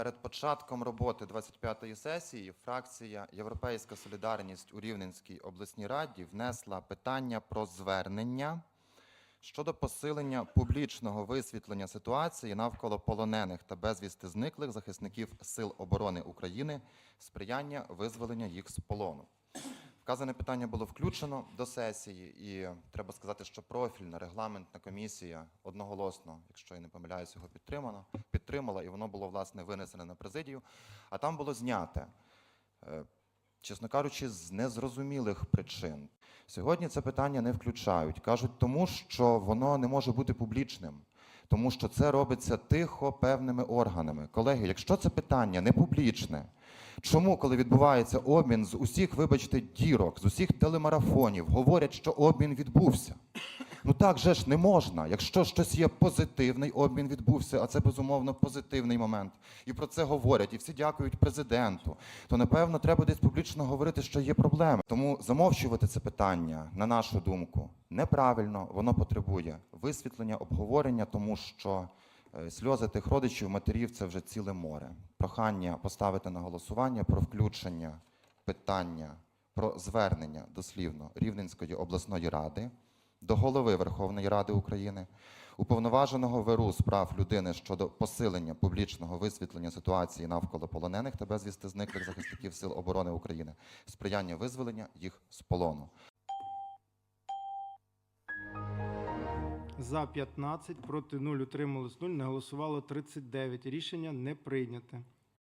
Перед початком роботи 25-ї сесії фракція Європейська Солідарність у Рівненській обласній раді внесла питання про звернення щодо посилення публічного висвітлення ситуації навколо полонених та безвісти зниклих захисників Сил оборони України, сприяння визволення їх з полону. Вказане питання було включено до сесії, і треба сказати, що профільна регламентна комісія одноголосно, якщо я не помиляюсь, його підтримано, підтримала, і воно було власне винесене на президію. А там було зняте, е, чесно кажучи, з незрозумілих причин. Сьогодні це питання не включають. кажуть, тому що воно не може бути публічним. Тому що це робиться тихо певними органами. Колеги, якщо це питання не публічне, Чому, коли відбувається обмін з усіх, вибачте, дірок, з усіх телемарафонів, говорять, що обмін відбувся? Ну так же ж не можна. Якщо щось є позитивний обмін відбувся, а це безумовно позитивний момент, і про це говорять, і всі дякують президенту, то напевно треба десь публічно говорити, що є проблеми. Тому замовчувати це питання, на нашу думку, неправильно. Воно потребує висвітлення, обговорення, тому що. Е, Сльози тих родичів, матерів це вже ціле море. Прохання поставити на голосування про включення питання про звернення дослівно Рівненської обласної ради до голови Верховної Ради України, уповноваженого ВРУ з прав людини щодо посилення публічного висвітлення ситуації навколо полонених та безвісти зниклих захисників Сил оборони України, сприяння визволення їх з полону. За 15, проти 0, утрималось 0, не голосувало 39. Рішення не прийняте.